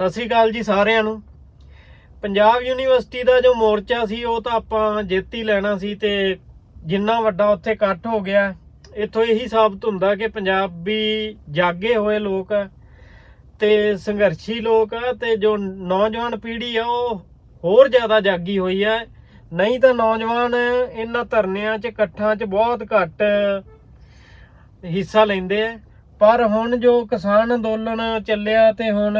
ਸਤਿ ਸ੍ਰੀ ਅਕਾਲ ਜੀ ਸਾਰਿਆਂ ਨੂੰ। ਪੰਜਾਬ ਯੂਨੀਵਰਸਿਟੀ ਦਾ ਜੋ ਮੋਰਚਾ ਸੀ, ਉਹ ਤਾਂ ਆਪਾਂ ਜਿੱਤ ਹੀ ਲੈਣਾ ਸੀ ਤੇ ਜਿੰਨਾ ਵੱਡਾ ਉੱਥੇ ਇਕੱਠ ਹੋ ਗਿਆ, ਇੱਥੋਂ ਇਹੀ ਸਾਬਤ ਹੁੰਦਾ ਕਿ ਪੰਜਾਬੀ ਜਾਗੇ ਹੋਏ ਲੋਕ ਆ ਤੇ ਸੰਘਰਸ਼ੀ ਲੋਕ ਆ ਤੇ ਜੋ ਨੌਜਵਾਨ ਪੀੜ੍ਹੀ ਆ, ਉਹ ਹੋਰ ਜ਼ਿਆਦਾ ਜਾਗੀ ਹੋਈ ਆ। ਨਹੀਂ ਤਾਂ ਨੌਜਵਾਨ ਇਹਨਾਂ ਧਰਨਿਆਂ 'ਚ, ਇਕੱਠਾਂ 'ਚ ਬਹੁਤ ਘੱਟ ਹਿੱਸਾ ਲੈਂਦੇ ਆ। ਪਰ ਹੁਣ ਜੋ ਕਿਸਾਨ ਅੰਦੋਲਨ ਚੱਲਿਆ ਤੇ ਹੁਣ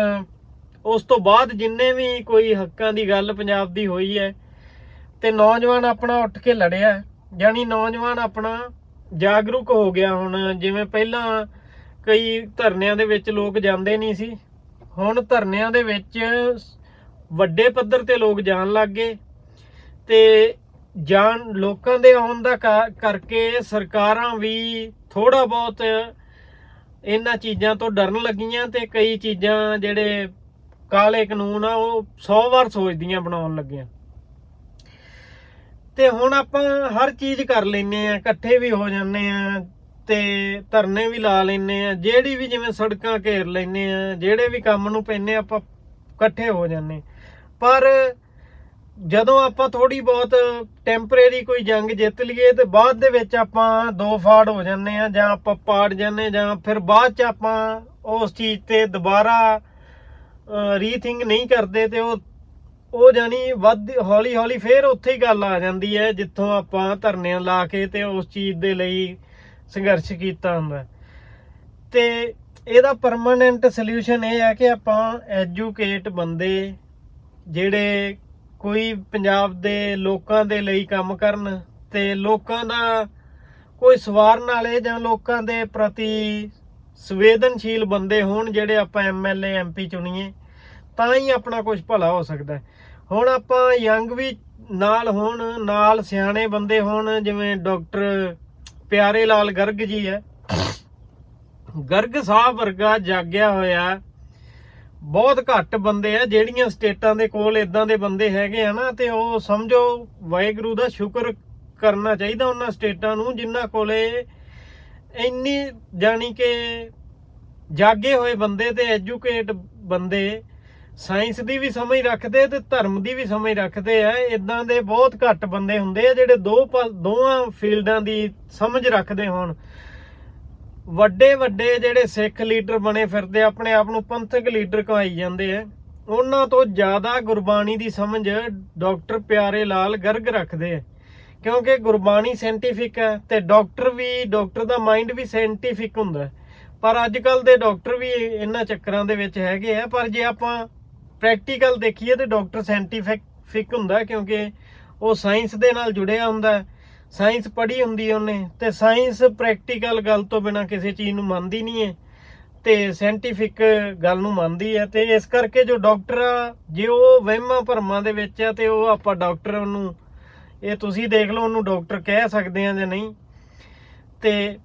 ਉਸ ਤੋਂ ਬਾਅਦ ਜਿੰਨੇ ਵੀ ਕੋਈ ਹੱਕਾਂ ਦੀ ਗੱਲ ਪੰਜਾਬ ਦੀ ਹੋਈ ਹੈ, ਤੇ ਨੌਜਵਾਨ ਆਪਣਾ ਉੱਠ ਕੇ ਲੜਿਆ ਯਾਨੀ ਨੌਜਵਾਨ ਆਪਣਾ ਜਾਗਰੂਕ ਹੋ ਗਿਆ ਹੁਣ, ਜਿਵੇਂ ਪਹਿਲਾਂ ਕਈ ਧਰਨਿਆਂ ਦੇ ਵਿੱਚ ਲੋਕ ਜਾਂਦੇ ਨਹੀਂ ਸੀ, ਹੁਣ ਧਰਨਿਆਂ ਦੇ ਵਿੱਚ ਵੱਡੇ ਪੱਧਰ ਤੇ ਲੋਕ ਜਾਣ ਲੱਗ ਗਏ, ਤੇ ਜਾਣ ਲੋਕਾਂ ਦੇ ਆਉਣ ਦਾ ਕਾ- ਕਰਕੇ ਸਰਕਾਰਾਂ ਵੀ ਥੋੜਾ ਬਹੁਤ ਇਹਨਾਂ ਚੀਜ਼ਾਂ ਤੋਂ ਡਰਨ ਲੱਗੀਆਂ, ਤੇ ਕਈ ਚੀਜ਼ਾਂ ਜਿਹੜੇ ਕਾਲੇ ਕਾਨੂੰਨ ਆ, ਉਹ 100 ਵਾਰ ਸੋਚਦੀਆਂ ਬਣਾਉਣ ਲੱਗੀਆਂ। ਤੇ ਹੁਣ ਆਪਾਂ ਹਰ ਚੀਜ਼ ਕਰ ਲੈਨੇ ਆ, ਇਕੱਠੇ ਵੀ ਹੋ ਜਾਂਦੇ ਆ ਤੇ ਧਰਨੇ ਵੀ ਲਾ ਲੈਨੇ ਆ, ਜਿਹੜੀ ਵੀ ਜਿਵੇਂ ਸੜਕਾਂ ਘੇਰ ਲੈਨੇ ਆ, ਜਿਹੜੇ ਵੀ ਕੰਮ ਨੂੰ ਪੈਨੇ ਆਪਾਂ ਇਕੱਠੇ ਹੋ ਜਾਂਦੇ ਪਰ ਜਦੋਂ ਆਪਾਂ ਥੋੜੀ ਬਹੁਤ ਟੈਂਪਰੇਰੀ ਕੋਈ ਜੰਗ ਜਿੱਤ ਲਈਏ ਤੇ ਬਾਅਦ ਦੇ ਵਿੱਚ ਆਪਾਂ ਦੋ ਫਾੜ ਹੋ ਜਾਂਦੇ ਆ, ਜਾਂ ਆਪਾਂ ਪਾੜ ਜਾਂਦੇ ਜਾਂ ਫਿਰ ਬਾਅਦ ਚ ਆਪਾਂ ਉਸ ਚੀਜ਼ ਤੇ ਦੁਬਾਰਾ ਰੀਥਿੰਕ ਨਹੀਂ ਕਰਦੇ ਤੇ ਉਹ ਉਹ ਜਾਨੀ ਵੱਧ ਹੌਲੀ ਹੌਲੀ ਫੇਰ ਉੱਥੇ ਹੀ ਗੱਲ ਆ ਜਾਂਦੀ ਹੈ, ਜਿੱਥੋਂ ਆਪਾਂ ਧਰਨਿਆਂ ਲਾ ਕੇ ਤੇ ਉਸ ਚੀਜ਼ ਦੇ ਲਈ ਸੰਘਰਸ਼ ਕੀਤਾ ਹੁੰਦਾ ਤੇ ਇਹਦਾ ਪਰਮਾਨੈਂਟ ਸੋਲੂਸ਼ਨ ਇਹ ਹੈ ਕਿ ਆਪਾਂ ਐਜੂਕੇਟ ਬੰਦੇ ਜਿਹੜੇ ਕੋਈ ਪੰਜਾਬ ਦੇ ਲੋਕਾਂ ਦੇ ਲਈ ਕੰਮ ਕਰਨ ਤੇ ਲੋਕਾਂ ਦਾ ਕੋਈ ਸਵਾਰਨ ਵਾਲੇ ਜਾਂ ਲੋਕਾਂ ਦੇ ਪ੍ਰਤੀ ਸੰਵੇਦਨਸ਼ੀਲ ਬੰਦੇ ਹੋਣ ਜਿਹੜੇ ਆਪਾਂ ਐਮਐਲਏ ਐਮਪੀ ਚੁਣੀਏ। ਤਾਂ ਹੀ ਆਪਣਾ ਕੁਝ ਭਲਾ ਹੋ ਸਕਦਾ ਹੁਣ ਆਪਾਂ ਯੰਗ ਵੀ ਨਾਲ ਹੋਣ, ਨਾਲ ਸਿਆਣੇ ਬੰਦੇ ਹੋਣ, ਜਿਵੇਂ ਡਾਕਟਰ ਪਿਆਰੇ ਲਾਲ ਗਰਗ ਜੀ ਹੈ। ਗਰਗ ਸਾਹਿਬ ਵਰਗਾ ਜਾਗਿਆ ਹੋਇਆ, ਬਹੁਤ ਘੱਟ ਬੰਦੇ ਆ, ਜਿਹੜੀਆਂ ਸਟੇਟਾਂ ਦੇ ਕੋਲ ਇਦਾਂ ਦੇ ਬੰਦੇ ਹੈਗੇ ਆ ਨਾ, ਤੇ ਉਹ ਸਮਝੋ ਵਾਹਿਗੁਰੂ ਦਾ ਸ਼ੁਕਰ ਕਰਨਾ ਚਾਹੀਦਾ ਉਹਨਾਂ ਸਟੇਟਾਂ ਨੂੰ, ਜਿਨ੍ਹਾਂ ਕੋਲੇ ਇੰਨੀ ਜਾਣੀ ਕਿ ਜਾਗੇ ਹੋਏ ਬੰਦੇ ਤੇ ਐਜੂਕੇਟ ਬੰਦੇ ਸਾਇੰਸ ਦੀ ਵੀ ਸਮਝ ਰੱਖਦੇ ਤੇ ਧਰਮ ਦੀ ਵੀ ਸਮਝ ਰੱਖਦੇ ਆ। ਇਦਾਂ ਦੇ ਬਹੁਤ ਘੱਟ ਬੰਦੇ ਹੁੰਦੇ ਆ ਜਿਹੜੇ ਦੋ ਪਾ- ਦੋਵਾਂ ਫੀਲਡਾਂ ਦੀ ਸਮਝ ਰੱਖਦੇ ਹੋਣ। ਵੱਡੇ ਵੱਡੇ ਜਿਹੜੇ ਸਿੱਖ ਲੀਡਰ ਬਣੇ ਫਿਰਦੇ ਆਪਣੇ ਆਪ ਨੂੰ ਪੰਥਕ ਲੀਡਰ ਕਹਾਈ ਜਾਂਦੇ ਆ। ਉਹਨਾਂ ਤੋਂ ਜ਼ਿਆਦਾ ਗੁਰਬਾਣੀ ਦੀ ਸਮਝ ਡਾਕਟਰ ਪਿਆਰੇ ਲਾਲ ਗਰਗ ਰੱਖਦੇ ਆ। ਕਿਉਂਕਿ ਗੁਰਬਾਣੀ ਸਾਇੰਟੀਫਿਕ ਹੈ ਤੇ ਡਾਕਟਰ ਵੀ, ਡਾਕਟਰ ਦਾ ਮਾਈਂਡ ਵੀ ਸਾਇੰਟੀਫਿਕ ਹੁੰਦਾ। ਪਰ ਅੱਜ ਕੱਲ ਦੇ ਡਾਕਟਰ ਵੀ ਇਹਨਾਂ ਚੱਕਰਾਂ ਦੇ ਵਿੱਚ ਹੈਗੇ ਆ। ਪਰ ਜੇ ਆਪਾਂ ਪ੍ਰੈਕਟੀਕਲ ਦੇਖੀਏ ਤੇ ਡਾਕਟਰ ਸਾਇੰਟੀਫਿਕ ਫਿਕ ਹੁੰਦਾ ਕਿਉਂਕਿ ਉਹ ਸਾਇੰਸ ਦੇ ਨਾਲ ਜੁੜਿਆ ਹੁੰਦਾ ਸਾਇੰਸ ਪੜ੍ਹੀ ਹੁੰਦੀ ਹੈ ਉਹਨੇ ਤੇ ਸਾਇੰਸ ਪ੍ਰੈਕਟੀਕਲ ਗੱਲ ਤੋਂ ਬਿਨਾ ਕਿਸੇ ਚੀਜ਼ ਨੂੰ ਮੰਨਦੀ ਨਹੀਂ ਹੈ ਤੇ ਸਾਇੰਟੀਫਿਕ ਗੱਲ ਨੂੰ ਮੰਨਦੀ ਹੈ ਤੇ ਇਸ ਕਰਕੇ ਜੋ ਡਾਕਟਰ ਆ, ਜੇ ਉਹ ਵਹਿਮਾਂ ਭਰਮਾਂ ਦੇ ਵਿੱਚ ਆ ਤੇ ਉਹ ਆਪਾਂ ਡਾਕਟਰ ਉਹਨੂੰ ਇਹ ਤੁਸੀਂ ਦੇਖ ਲਓ ਉਹਨੂੰ ਡਾਕਟਰ ਕਹਿ ਸਕਦੇ ਆ ਜਾਂ ਨਹੀਂ। ਤੇ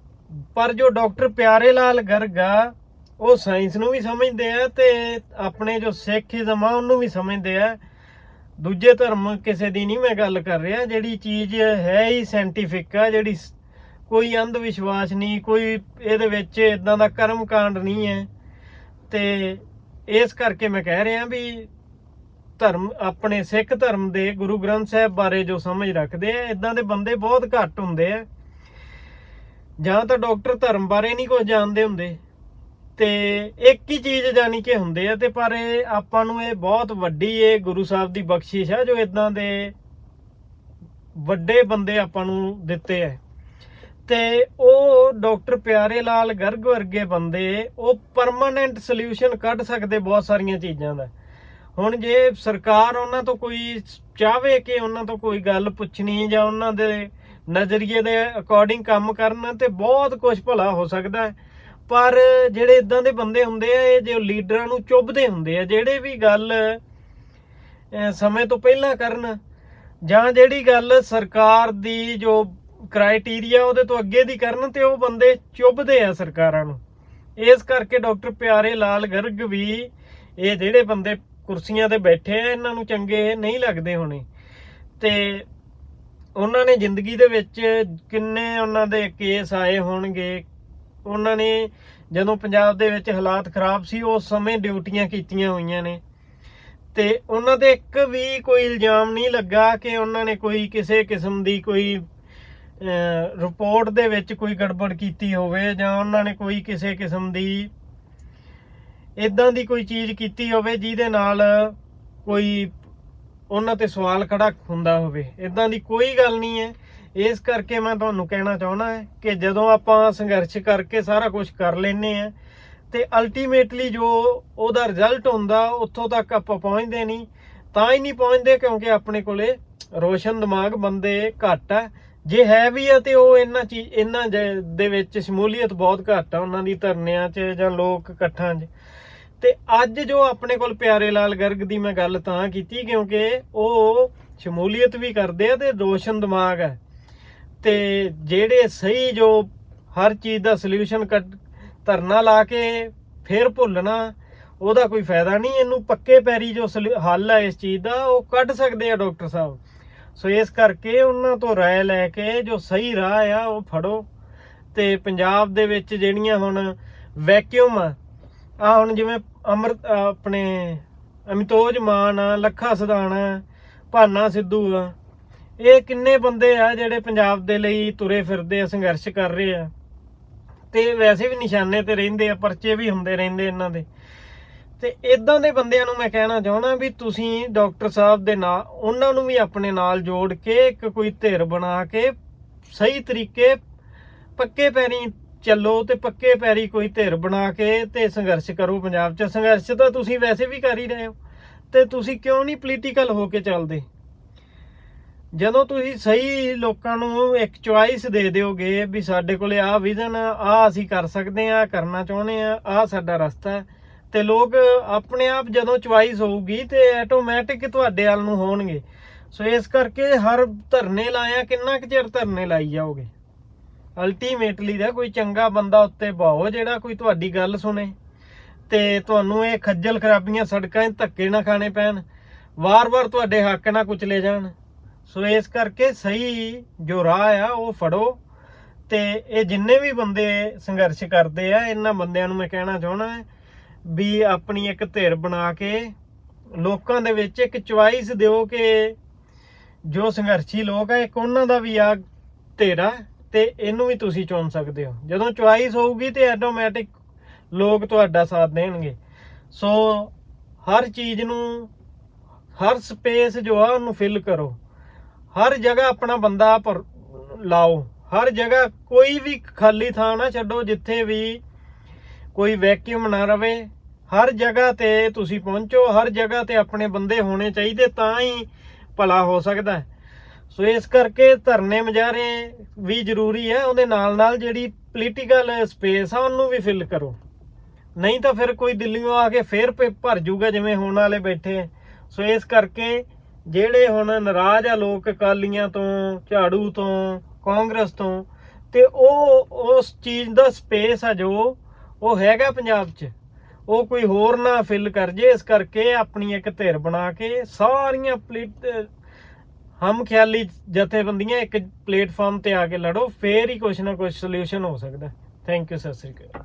ਪਰ ਜੋ ਡਾਕਟਰ ਪਿਆਰੇ ਲਾਲ ਗਰਗ ਆ ਉਹ ਸਾਇੰਸ ਨੂੰ ਵੀ ਸਮਝਦੇ ਆ ਤੇ ਆਪਣੇ ਜੋ ਸਿੱਖੀਜ਼ਮ ਆ, ਉਹਨੂੰ ਵੀ ਸਮਝਦੇ ਆ। ਦੂਜੇ ਧਰਮ ਕਿਸੇ ਦੀ ਨਹੀਂ ਮੈਂ ਗੱਲ ਕਰ ਰਿਹਾ, ਜਿਹੜੀ ਚੀਜ਼ ਹੈ ਹੀ ਸਾਇੰਟੀਫਿਕ ਆ, ਜਿਹੜੀ ਕੋਈ ਅੰਧ ਵਿਸ਼ਵਾਸ ਨਹੀਂ, ਕੋਈ ਇਹਦੇ ਵਿੱਚ ਇਦਾਂ ਦਾ ਕਰਮ ਕਾਂਡ ਨਹੀਂ ਹੈ। ਤੇ ਇਸ ਕਰਕੇ ਮੈਂ ਕਹਿ ਰਿਹਾ ਵੀ ਧਰਮ, ਆਪਣੇ ਸਿੱਖ ਧਰਮ ਦੇ ਗੁਰੂ ਗ੍ਰੰਥ ਸਾਹਿਬ ਬਾਰੇ ਜੋ ਸਮਝ ਰੱਖਦੇ ਆ ਇਦਾਂ ਦੇ ਬੰਦੇ ਬਹੁਤ ਘੱਟ ਹੁੰਦੇ ਆ। ਜਾਂ ਤਾਂ ਡਾਕਟਰ ਧਰਮ ਬਾਰੇ ਨਹੀਂ ਕੁਝ ਜਾਣਦੇ ਹੁੰਦੇ। ਤੇ ਇੱਕ ਹੀ ਚੀਜ਼ ਜਾਣੀ ਕਿ ਹੁੰਦੇ ਆ ਤੇ ਪਰ ਇਹ ਆਪਾਂ ਨੂੰ ਇਹ ਬਹੁਤ ਵੱਡੀ ਇਹ ਗੁਰੂ ਸਾਹਿਬ ਦੀ ਬਖਸ਼ਿਸ਼ ਆ ਜੋ ਇਦਾਂ ਦੇ ਵੱਡੇ ਬੰਦੇ ਆਪਾਂ ਨੂੰ ਦਿੱਤੇ ਆ। ਤੇ ਉਹ ਡਾਕਟਰ ਪਿਆਰੇ ਲਾਲ ਗਰਗ ਵਰਗੇ ਬੰਦੇ ਉਹ ਪਰਮਾਨੈਂਟ ਸੋਲੂਸ਼ਨ ਕੱਢ ਸਕਦੇ ਬਹੁਤ ਸਾਰੀਆਂ ਚੀਜ਼ਾਂ ਦਾ। ਹੁਣ ਜੇ ਸਰਕਾਰ ਉਹਨਾਂ ਤੋਂ ਕੋਈ ਚਾਹਵੇ ਕਿ ਉਹਨਾਂ ਤੋਂ ਕੋਈ ਗੱਲ ਪੁੱਛਣੀ ਜਾਂ ਉਹਨਾਂ ਦੇ ਨਜ਼ਰੀਏ ਦੇ ਅਕੋਰਡਿੰਗ ਕੰਮ ਕਰਨ ਤੇ ਬਹੁਤ ਕੁਝ ਭਲਾ ਹੋ ਸਕਦਾ ਹੈ। ਪਰ ਜਿਹੜੇ ਇਦਾਂ ਦੇ ਬੰਦੇ ਹੁੰਦੇ ਆ, ਇਹ ਜੋ ਲੀਡਰਾਂ ਨੂੰ ਚੁੱਭਦੇ ਹੁੰਦੇ ਆ, ਜਿਹੜੇ ਵੀ ਗੱਲ ਸਮੇਂ ਤੋਂ ਪਹਿਲਾਂ ਕਰਨ ਜਾਂ ਜਿਹੜੀ ਗੱਲ ਸਰਕਾਰ ਦੀ ਜੋ ਕ੍ਰਾਈਟੇਰੀਆ ਉਹਦੇ ਤੋਂ ਅੱਗੇ ਦੀ ਕਰਨ ਤੇ ਉਹ ਬੰਦੇ ਚੁੱਭਦੇ ਆ ਸਰਕਾਰਾਂ ਨੂੰ। ਇਸ ਕਰਕੇ ਡਾਕਟਰ ਪਿਆਰੇ ਲਾਲ ਗਰਗ ਵੀ ਇਹ ਜਿਹੜੇ ਬੰਦੇ ਕੁਰਸੀਆਂ ਤੇ ਬੈਠੇ ਆ, ਇਹਨਾਂ ਨੂੰ ਚੰਗੇ ਨਹੀਂ ਲੱਗਦੇ ਹੋਣੇ। ਤੇ ਉਹਨਾਂ ਨੇ ਜ਼ਿੰਦਗੀ ਦੇ ਵਿੱਚ ਕਿੰਨੇ ਉਹਨਾਂ ਦੇ ਕੇਸ ਆਏ ਹੋਣਗੇ ਉਹਨਾਂ ਨੇ ਜਦੋਂ ਪੰਜਾਬ ਦੇ ਵਿੱਚ ਹਾਲਾਤ ਖਰਾਬ ਸੀ, ਉਸ ਸਮੇਂ ਡਿਊਟੀਆਂ ਕੀਤੀਆਂ ਹੋਈਆਂ ਨੇ। ਤੇ ਉਹਨਾਂ ਤੇ ਇੱਕ ਵੀ ਕੋਈ ਇਲਜ਼ਾਮ ਨਹੀਂ ਲੱਗਾ ਕਿ ਉਹਨਾਂ ਨੇ ਕੋਈ ਕਿਸੇ ਕਿਸਮ ਦੀ ਕੋਈ ਰਿਪੋਰਟ ਦੇ ਵਿੱਚ ਕੋਈ ਗੜਬੜ ਕੀਤੀ ਹੋਵੇ ਜਾਂ ਉਹਨਾਂ ਨੇ ਕੋਈ ਕਿਸੇ ਕਿਸਮ ਦੀ ਇਦਾਂ ਦੀ ਕੋਈ ਚੀਜ਼ ਕੀਤੀ ਹੋਵੇ ਜਿਹਦੇ ਨਾਲ ਕੋਈ ਉਹਨਾਂ ਤੇ ਸਵਾਲ ਖੜਾ ਹੁੰਦਾ ਹੋਵੇ। ਇਦਾਂ ਦੀ ਕੋਈ ਗੱਲ ਨਹੀਂ ਹੈ। ਇਸ ਕਰਕੇ ਮੈਂ ਤੁਹਾਨੂੰ ਕਹਿਣਾ ਚਾਹੁੰਦਾ ਹੈ ਕਿ ਜਦੋਂ ਆਪਾਂ ਸੰਘਰਸ਼ ਕਰਕੇ ਸਾਰਾ ਕੁਝ ਕਰ ਲੈਨੇ ਆ ਤੇ ਅਲਟੀਮੇਟਲੀ ਜੋ ਉਹਦਾ ਰਿਜ਼ਲਟ ਹੁੰਦਾ, ਉੱਥੋਂ ਤੱਕ ਆਪਾਂ ਪਹੁੰਚਦੇ ਨਹੀਂ। ਤਾਂ ਹੀ ਨਹੀਂ ਪਹੁੰਚਦੇ ਕਿਉਂਕਿ ਆਪਣੇ ਕੋਲੇ ਰੋਸ਼ਨ ਦਿਮਾਗ ਬੰਦੇ ਘੱਟ ਆ। ਜੇ ਹੈ ਵੀ ਆ ਤੇ ਉਹ ਇਹਨਾਂ ਚੀਜ਼ ਇਹਨਾਂ ਜ- ਦੇ ਵਿੱਚ ਸ਼ਮੂਲੀਅਤ ਬਹੁਤ ਘੱਟ ਆ, ਉਹਨਾਂ ਦੀ ਧਰਨਿਆਂ 'ਚ ਜਾਂ ਲੋਕ ਇਕੱਠਾਂ 'ਚ। ਤੇ ਅੱਜ ਜੋ ਆਪਣੇ ਕੋਲ ਪਿਆਰੇ ਲਾਲ ਗਰਗ ਦੀ ਮੈਂ ਗੱਲ ਤਾਂ ਕੀਤੀ ਕਿਉਂਕਿ ਉਹ ਸ਼ਮੂਲੀਅਤ ਵੀ ਕਰਦੇ ਆ ਤੇ ਰੋਸ਼ਨ ਦਿਮਾਗ ਹੈ ਤੇ ਜਿਹੜੇ ਸਹੀ ਜੋ ਹਰ ਚੀਜ਼ ਦਾ ਸੋਲੂਸ਼ਨ ਧਰਨਾ ਲਾ ਕੇ ਫਿਰ ਭੁੱਲਣਾ, ਉਹਦਾ ਕੋਈ ਫਾਇਦਾ ਨਹੀਂ, ਇਹਨੂੰ ਪੱਕੇ ਪੈਰੀ ਜੋ ਸਲੂ- ਹੱਲ ਹੈ ਇਸ ਚੀਜ਼ ਦਾ, ਉਹ ਕੱਢ ਸਕਦੇ ਆ ਡਾਕਟਰ ਸਾਹਿਬ। ਸੋ ਇਸ ਕਰਕੇ ਉਹਨਾਂ ਤੋਂ ਰਾਏ ਲੈ ਕੇ ਜੋ ਸਹੀ ਰਾਹ ਆ, ਉਹ ਫੜੋ। ਤੇ ਪੰਜਾਬ ਦੇ ਵਿੱਚ ਜਿਹੜੀਆਂ ਹੁਣ ਵੈਕਿਊਮ ਆ ਆ ਹੁਣ ਜਿਵੇਂ ਅਮਰ ਆਪਣੇ ਅਮਿਤੋਜ ਮਾਨ ਆ, ਲੱਖਾ ਸਦਾਣਾ ਭਾਨਾ ਸਿੱਧੂ ਆ ਇਹ ਕਿੰਨੇ ਬੰਦੇ ਆ ਜਿਹੜੇ ਪੰਜਾਬ ਦੇ ਲਈ ਤੁਰੇ ਫਿਰਦੇ ਆ, ਸੰਘਰਸ਼ ਕਰ ਰਹੇ ਆ? ਤੇ ਵੈਸੇ ਵੀ ਨਿਸ਼ਾਨੇ ਤੇ ਰਹਿੰਦੇ ਆ, ਪਰਚੇ ਵੀ ਹੁੰਦੇ ਰਹਿੰਦੇ ਇਹਨਾਂ ਦੇ। ਤੇ ਇਦਾਂ ਦੇ ਬੰਦਿਆਂ ਨੂੰ ਮੈਂ ਕਹਿਣਾ ਚਾਹਣਾ ਵੀ ਤੁਸੀਂ ਡਾਕਟਰ ਸਾਹਿਬ ਦੇ ਨਾਲ, ਉਹਨਾਂ ਨੂੰ ਵੀ ਆਪਣੇ ਨਾਲ ਜੋੜ ਕੇ ਇੱਕ ਕੋਈ ਧਿਰ ਬਣਾ ਕੇ ਸਹੀ ਤਰੀਕੇ ਪੱਕੇ ਪੈਰੀ ਚੱਲੋ ਤੇ ਪੱਕੇ ਪੈਰੀ ਕੋਈ ਧਿਰ ਬਣਾ ਕੇ ਤੇ ਸੰਘਰਸ਼ ਕਰੋ ਪੰਜਾਬ 'ਚ। ਸੰਘਰਸ਼ ਤਾਂ ਤੁਸੀਂ ਵੈਸੇ ਵੀ ਕਰ ਹੀ ਰਹੇ ਹੋ। ਤੇ ਤੁਸੀਂ ਕਿਉਂ ਨਹੀਂ ਪੋਲੀਟੀਕਲ ਹੋ ਕੇ ਚੱਲਦੇ? ਜਦੋਂ ਤੁਸੀਂ ਸਹੀ ਲੋਕਾਂ ਨੂੰ ਇੱਕ ਚੁਆਇਸ ਦੇ ਦਿਓਗੇ ਵੀ ਸਾਡੇ ਕੋਲੇ ਆਹ ਵਿਜ਼ਨ, ਆਹ ਅਸੀਂ ਕਰ ਸਕਦੇ ਆ ਕਰਨਾ ਚਾਹੁੰਦੇ ਆ ਆਹ ਸਾਡਾ ਰਸਤਾ ਹੈ, ਤੇ ਲੋਕ ਆਪਣੇ ਆਪ ਜਦੋਂ ਚੁਆਇਸ ਹੋਊਗੀ ਤੇ ਆਟੋਮੈਟਿਕ ਤੁਹਾਡੇ ਵੱਲ ਨੂੰ ਹੋਣਗੇ। ਸੋ ਇਸ ਕਰਕੇ ਹਰ ਧਰਨੇ ਲਾਇਆ ਕਿੰਨਾ ਕੁ ਚਿਰ ਧਰਨੇ ਲਾਈ ਜਾਓਗੇ? ਅਲਟੀਮੇਟਲੀ ਦਾ ਕੋਈ ਚੰਗਾ ਬੰਦਾ ਉੱਤੇ ਬਾਹੋ ਜਿਹੜਾ ਕੋਈ ਤੁਹਾਡੀ ਗੱਲ ਸੁਣੇ ਤੇ ਤੁਹਾਨੂੰ ਇਹ ਖੱਜਲ ਖਰਾਬੀਆਂ ਸੜਕਾਂ 'ਤੇ ਧੱਕੇ ਨਾ ਖਾਣੇ ਪੈਣ, ਵਾਰ-ਵਾਰ ਤੁਹਾਡੇ ਹੱਕ ਨਾ ਕੁਚਲੇ ਜਾਣ। ਸੋ ਇਸ ਕਰਕੇ ਸਹੀ ਜੋ ਰਾਹ ਆ, ਉਹ ਫੜੋ। ਤੇ ਇਹ ਜਿੰਨੇ ਵੀ ਬੰਦੇ ਸੰਘਰਸ਼ ਕਰਦੇ ਆ, ਇਹਨਾਂ ਬੰਦਿਆਂ ਨੂੰ ਮੈਂ ਕਹਿਣਾ ਚਾਹਣਾ ਵੀ ਆਪਣੀ ਇੱਕ ਧਿਰ ਬਣਾ ਕੇ ਲੋਕਾਂ ਦੇ ਵਿੱਚ ਇੱਕ ਚੁਆਇਸ ਦਿਓ ਕਿ ਜੋ ਸੰਘਰਸ਼ੀ ਲੋਕ ਆ, ਇੱਕ ਉਹਨਾਂ ਦਾ ਵੀ ਆ ਧਿਰਾ ਤੇ ਇਹਨੂੰ ਵੀ ਤੁਸੀਂ ਚੁਣ ਸਕਦੇ ਹੋ। ਜਦੋਂ ਚੁਆਇਸ ਹੋਊਗੀ ਤੇ ਆਟੋਮੈਟਿਕ ਲੋਕ ਤੁਹਾਡਾ ਸਾਥ ਦੇਣਗੇ। ਸੋ ਹਰ ਚੀਜ਼ ਨੂੰ, ਹਰ ਸਪੇਸ ਜੋ ਆ, ਉਹਨੂੰ ਫਿਲ ਕਰੋ। ਹਰ ਜਗ੍ਹਾ ਆਪਣਾ ਬੰਦਾ ਪਰ ਲਾਓ। ਹਰ ਜਗ੍ਹਾ ਕੋਈ ਵੀ ਖਾਲੀ ਥਾਂ ਨਾ ਛੱਡੋ ਜਿੱਥੇ ਵੀ ਕੋਈ ਵੈਕਿਊਮ ਨਾ ਰਵੇ। ਹਰ ਜਗ੍ਹਾ ਤੇ ਤੁਸੀਂ ਪਹੁੰਚੋ, ਹਰ ਜਗ੍ਹਾ ਤੇ ਆਪਣੇ ਬੰਦੇ ਹੋਣੇ ਚਾਹੀਦੇ ਤਾਂ ਹੀ ਭਲਾ ਹੋ ਸਕਦਾ ਸੋ ਇਸ ਕਰਕੇ ਧਰਨੇ ਮਜਾਰੇ ਵੀ ਜ਼ਰੂਰੀ ਹੈ, ਉਹਦੇ ਨਾਲ ਨਾਲ ਜਿਹੜੀ ਪੋਲੀਟੀਕਲ ਸਪੇਸ ਆ, ਉਹਨੂੰ ਵੀ ਫਿਲ ਕਰੋ। ਨਹੀਂ ਤਾਂ ਫਿਰ ਕੋਈ ਦਿੱਲੀੋਂ ਆ ਕੇ ਫੇਰ ਭ- ਭਰ ਜੂਗਾ, ਜਿਵੇਂ ਹੋਣ ਵਾਲੇ ਬੈਠੇ ਆ। ਸੋ ਇਸ ਕਰਕੇ ਜਿਹੜੇ ਹੁਣ ਨਾਰਾਜ਼ ਆ ਲੋਕ ਅਕਾਲੀਆਂ ਤੋਂ, ਝਾੜੂ ਤੋਂ, ਕਾਂਗਰਸ ਤੋਂ, ਤੇ ਉਹ ਉਸ ਚੀਜ਼ ਦਾ ਸਪੇਸ ਆ ਜੋ ਉਹ ਹੈਗਾ ਪੰਜਾਬ 'ਚ। ਉਹ ਕੋਈ ਹੋਰ ਨਾ ਫਿਲ ਕਰ ਜੇ, ਇਸ ਕਰਕੇ ਆਪਣੀ ਇੱਕ ਧਿਰ ਬਣਾ ਕੇ ਸਾਰੀਆਂ ਪਲੇਟ ਹਮ ਖਿਆਲੀ ਜਥੇਬੰਦੀਆਂ ਇੱਕ ਪਲੇਟਫਾਰਮ ਤੇ ਆ ਕੇ ਲੜੋ, ਫੇਰ ਹੀ ਕੁਛ ਨਾ ਕੁਛ ਸੋਲੂਸ਼ਨ ਹੋ ਸਕਦਾ। Thank you Sat Sri Akal.